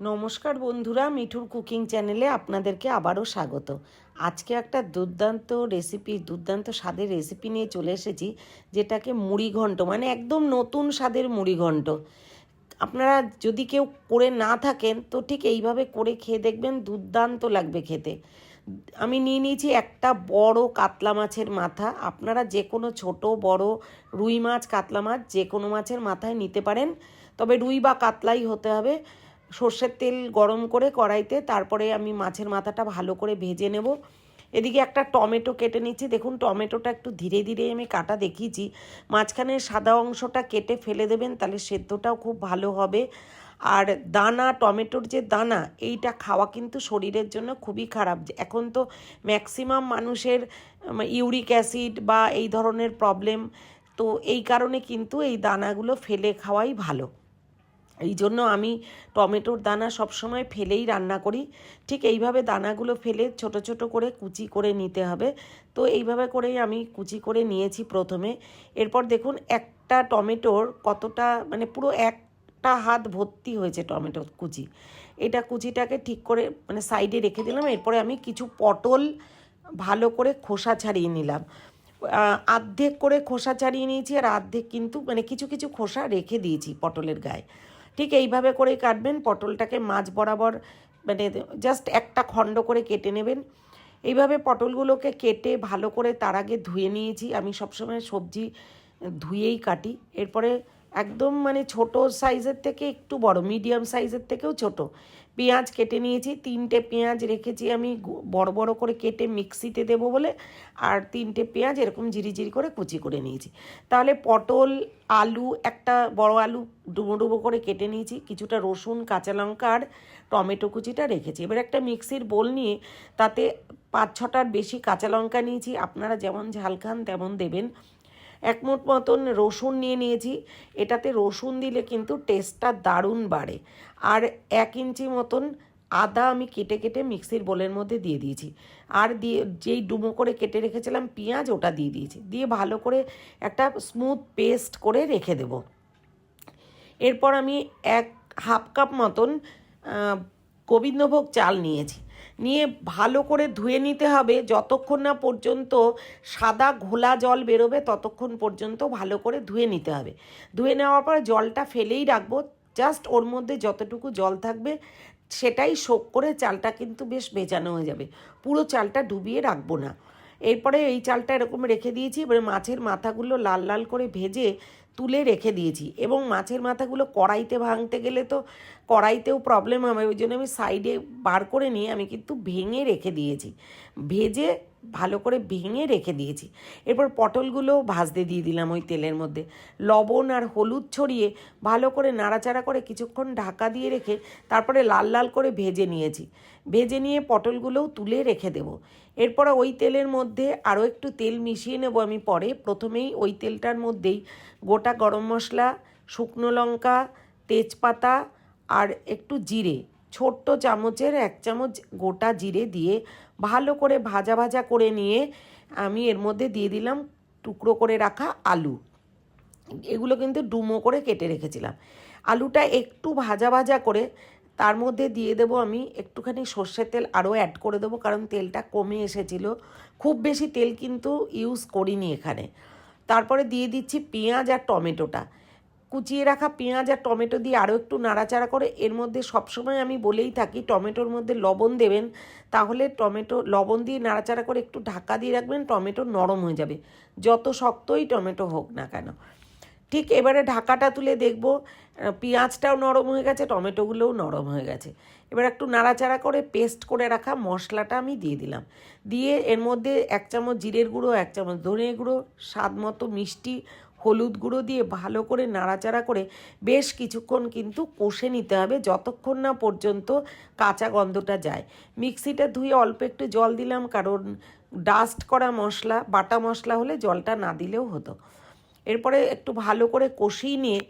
নমস্কার বন্ধুরা, মিঠুর কুকিং চ্যানেলে আপনাদেরকে আবারও স্বাগত। আজকে একটা দুর্দান্ত রেসিপি দুর্দান্ত স্বাদের রেসিপি নিয়ে চলে এসেছি, যেটাকে মুড়ি ঘন্ট মানে একদম নতুন স্বাদের মুড়ি ঘন্ট। আপনারা যদি কেউ করে না থাকেন, তো ঠিক এইভাবে করে খেয়ে দেখবেন দুর্দান্ত লাগবে খেতে। আমি নিয়ে নিয়েছি একটা বড় কাতলা মাছের মাথা। আপনারা যে কোনো ছোট, বড় রুই মাছ, কাতলা মাছ যে কোনো মাছের মাথায় নিতে পারেন। তবে রুই বা কাতলাই হতে হবে। সর্ষের তেল গরম করে কড়াইতে, তারপরে আমি মাছের মাথাটা ভালো করে ভেজে নেব। এদিকে একটা টমেটো কেটে নিচ্ছি। দেখুন, টমেটোটা একটু ধীরে ধীরে আমি কাটা দেখিয়েছি। মাঝখানে সাদা অংশটা কেটে ফেলে দেবেন, তাহলে সেদ্ধটাও খুব ভালো হবে। আর দানা, টমেটোর যে দানা, এইটা খাওয়া কিন্তু শরীরের জন্য খুবই খারাপ। এখন তো ম্যাক্সিমাম মানুষের ইউরিক অ্যাসিড বা এই ধরনের প্রবলেম, তো এই কারণে কিন্তু এই দানাগুলো ফেলে খাওয়াই ভালো। এই জন্য আমি টমেটোর দানা সবসময় ফেলেই রান্না করি। ঠিক এইভাবে দানাগুলো ফেলে ছোট ছোট করে কুচি করে নিতে হবে। তো এইভাবে করেই আমি কুচি করে নিয়েছি প্রথমে। এরপর দেখুন একটা টমেটোর কতটা মানে পুরো একটা হাত ভর্তি হয়েছে টমেটো কুচি। এটা কুচিটাকে ঠিক করে মানে সাইডে রেখে দিলাম। এরপরে আমি কিছু পটল ভালো করে খোসা ছাড়িয়ে নিলাম। আর্ধেক করে খোসা ছাড়িয়ে নিয়েছি আর আর্ধেক কিন্তু মানে কিছু কিছু খোসা রেখে দিয়েছি পটলের গায়ে। ঠিক এইভাবে করেই কাটবেন, পটলটাকে মাঝ বরাবর মানে জাস্ট একটা খণ্ড করে কেটে নেবেন। এইভাবে পটলগুলোকে কেটে ভালো করে তার আগে ধুয়ে নিয়েছি। আমি সবসময় সবজি ধুয়েই কাটি। এরপরে একদম মানে ছোট সাইজের থেকে একটু বড়, মিডিয়াম সাইজের থেকেও ছোট। পেঁয়াজ কেটে নিয়েছি, তিনটে পেঁয়াজ রেখেছি আমি বড় বড় করে কেটে মিক্সিতে দেবো বলে, আর তিনটে পেঁয়াজ এরকম জিরি করে কুচি করে নিয়েছি। তাহলে পটল, আলু, একটা বড় আলু ডুবো ডুবো করে কেটে নিয়েছি, কিছুটা রসুন, কাঁচা লঙ্কা আর টমেটো কুচিটা রেখেছি। এবার একটা মিক্সির বোল নিয়ে তাতে পাঁচ ছটার বেশি কাঁচা লঙ্কা নিয়েছি, আপনারা যেমন ঝাল খান তেমন দেবেন। এক মুঠ মতন রসুন নিয়ে নিয়েছি। এটাতে রসুন দিলে কিন্তু টেস্টটা দারুণ বাড়ে। আর এক ইঞ্চি মতন আদা আমি কেটে কেটে মিক্সির বোলের মধ্যে দিয়ে দিয়েছি। আর দিয়ে যেই ডুমো করে কেটে রেখেছিলাম পেঁয়াজ, ওটা দিয়ে দিয়েছি। দিয়ে ভালো করে একটা স্মুথ পেস্ট করে রেখে দেব। এরপর আমি এক হাফ কাপ মতন গোবিন্দভোগ চাল নিয়েছি। নিয়ে ভালো করে ধুয়ে নিতে হবে। যতক্ষণ না পর্যন্ত সাদা ঘোলা জল বেরোবে, ততক্ষণ পর্যন্ত ভালো করে ধুয়ে নিতে হবে। ধুয়ে নেওয়ার পর জলটা ফেলেই রাখব। জাস্ট ওর মধ্যে যতটুকু জল থাকবে, সেটাই শোক করে চালটা কিন্তু বেশ ভেজানো হয়ে যাবে। পুরো চালটা ডুবিয়ে রাখব না। এরপরে এই চালটা এরকম রেখে দিয়েছি, এবারে মাছের মাথাগুলো লাল লাল করে ভেজে তুলে রেখে দিয়েছি। এবং মাছের মাথাগুলো কড়াইতে ভাঙতে গেলে তো কড়াইতেও প্রবলেম হবে, ওই জন্য আমি সাইডে বার করে নিয়ে আমি কিন্তু ভেঙে রেখে দিয়েছি। ভেজে ভালো করে ভেঙে রেখে দিয়েছি। এরপর পটলগুলোও ভাজতে দিয়ে দিলাম ওই তেলের মধ্যে। লবণ আর হলুদ ছড়িয়ে ভালো করে নাড়াচাড়া করে কিছুক্ষণ ঢাকা দিয়ে রেখে তারপরে লাল লাল করে ভেজে নিয়েছি। ভেজে নিয়ে পটলগুলোও তুলে রেখে দেবো। এরপরে ওই তেলের মধ্যে আরও একটু তেল মিশিয়ে নেব আমি পরে। প্রথমেই ওই তেলটার মধ্যেই গোটা গরম মশলা, শুকনো লঙ্কা, তেজপাতা আর একটু জিরে ছোট্ট চামচের এক চামচ গোটা জিরে দিয়ে ভালো করে ভাজা ভাজা করে নিয়ে আমি এর মধ্যে দিয়ে দিলাম টুকরো করে রাখা আলু। এগুলো কিন্তু ডুমো করে কেটে রেখেছিলাম। আলুটা একটু ভাজা ভাজা করে তার মধ্যে দিয়ে দেবো আমি একটুখানি সর্ষের তেল আরও অ্যাড করে দেবো কারণ তেলটা কমে এসেছিল। খুব বেশি তেল কিন্তু ইউজ করিনি এখানে। তারপরে দিয়ে দিচ্ছি পেঁয়াজ আর টমেটোটা। কুচিয়ে রাখা পেঁয়াজ আর টমেটো দিয়ে আরও একটু নাড়াচাড়া করে, এর মধ্যে সবসময় আমি বলেই থাকি টমেটোর মধ্যে লবণ দেবেন, তাহলে টমেটো, লবণ দিয়ে নাড়াচাড়া করে একটু ঢাকা দিয়ে রাখবেন, টমেটো নরম হয়ে যাবে। যত শক্তই টমেটো হোক না কেন। ঠিক এবারে ঢাকাটা তুলে দেখব পেঁয়াজটাও নরম হয়ে গেছে, টমেটোগুলোও নরম হয়ে গেছে। এবার একটু নাড়াচাড়া করে পেস্ট করে রাখা মশলাটা আমি দিয়ে দিলাম। দিয়ে এর মধ্যে এক চামচ জিরের গুঁড়ো, এক চামচ ধনে গুঁড়ো, স্বাদ মতো মিষ্টি হলুদ গুঁড়ো দিয়ে ভালো করে নাড়াচাড়া করে বেশ কিছুক্ষণ কিন্তু কষে নিতে হবে যতক্ষণ না পর্যন্ত কাঁচা গন্ধটা যায়। মিক্সিটা ধুয়ে অল্প একটু জল দিলাম, কারণ ডাস্ট করা মশলা, বাটা মশলা হলে জলটা না দিলেও হতো। এরপরে একটু ভালো করে কষিয়ে নিয়ে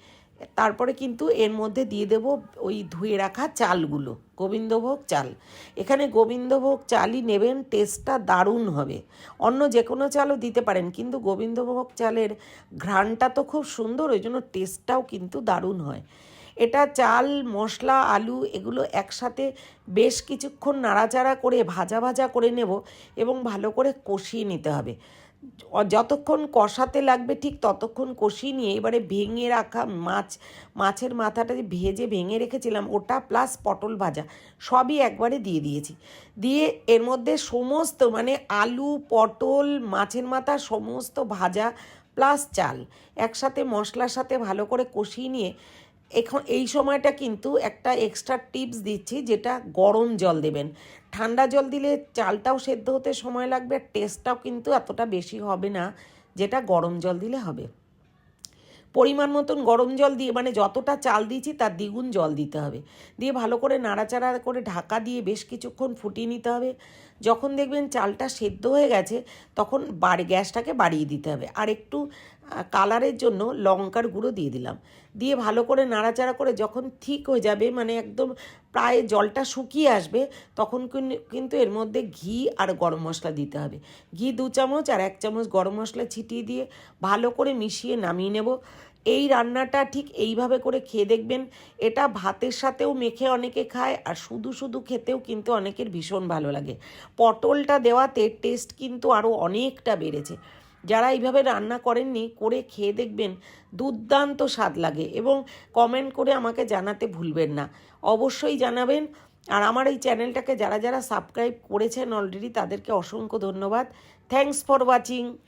তারপরে কিন্তু এর মধ্যে দিয়ে দেব ওই ধুয়ে রাখা চালগুলো, গোবিন্দভোগ চাল। এখানে গোবিন্দভোগ চালই নেবেন টেস্টটা দারুণ হবে। অন্য যে কোনো চালও দিতে পারেন, কিন্তু গোবিন্দভোগ চালের ঘ্রাণটা তো খুব সুন্দর, ওই জন্য টেস্টটাও কিন্তু দারুণ হয়। এটা চাল, মশলা, আলু এগুলো একসাথে বেশ কিছুক্ষণ নাড়াচাড়া করে ভাজা ভাজা করে নেব এবং ভালো করে কষিয়ে নিতে হবে। যতক্ষণ কষাতে লাগবে ঠিক ততক্ষণ কষিয়ে নিয়ে এবারে ভেঙে রাখা মাছ, মাছের মাথাটা যে ভেজে ভেঙে রেখেছিলাম, ওটা প্লাস পটল ভাজা, সবই একবারে দিয়ে দিয়েছি। দিয়ে এর মধ্যে সমস্ত মানে আলু, পটল, মাছের মাথা সমস্ত ভাজা প্লাস চাল, একসাথে মশলার সাথে ভালো করে কষিয়ে নিয়ে এখন এই সময়টা কিন্তু একটা এক্সট্রা টিপস দিচ্ছি যেটা গরম জল দেবেন। ঠান্ডা জল দিলে চালটাও সেদ্ধ হতে সময় লাগবে আর টেস্টটাও কিন্তু এতটা বেশি হবে না যেটা গরম জল দিলে হবে। পরিমাণ মতন গরম জল দিয়ে মানে যতটা চাল দিয়েছি তার দ্বিগুণ জল দিতে হবে। দিয়ে ভালো করে নাড়াচাড়া করে ঢাকা দিয়ে বেশ কিছুক্ষণ ফুটিয়ে নিতে হবে। যখন দেখবেন চালটা সেদ্ধ হয়ে গেছে, তখন বাড়ি, গ্যাসটাকে বাড়িয়ে দিতে হবে। আর একটু কালারের জন্য লঙ্কার গুঁড়ো দিয়ে দিলাম। দিয়ে ভালো করে নাড়াচাড়া করে যখন ঠিক হয়ে যাবে মানে একদম প্রায় জলটা শুকিয়ে আসবে, তখন কিন- কিন্তু এর মধ্যে ঘি আর গরম মশলা দিতে হবে। ঘি দু চামচ আর এক চামচ গরম মশলা ছিটিয়ে দিয়ে ভালো করে মিশিয়ে নামিয়ে নেব। এই রান্নাটা ঠিক এইভাবে করে খেয়ে দেখবেন, এটা ভাতের সাথেও মেখে অনেকে খায় আর শুধু শুধু খেতেও কিন্তু অনেকের ভীষণ ভালো লাগে। পটলটা দেওয়াতে টেস্ট কিন্তু আরও অনেকটা বেড়েছে। যারা এইভাবে রান্না করেননি, করে খেয়ে দেখবেন দুর্দান্ত স্বাদ লাগে এবং কমেন্ট করে আমাকে জানাতে ভুলবেন না। অবশ্যই জানাবেন। আর আমার এই চ্যানেলটাকে যারা যারা সাবস্ক্রাইব করেছেন অলরেডি তাদেরকে অসংখ্য ধন্যবাদ। Thanks for watching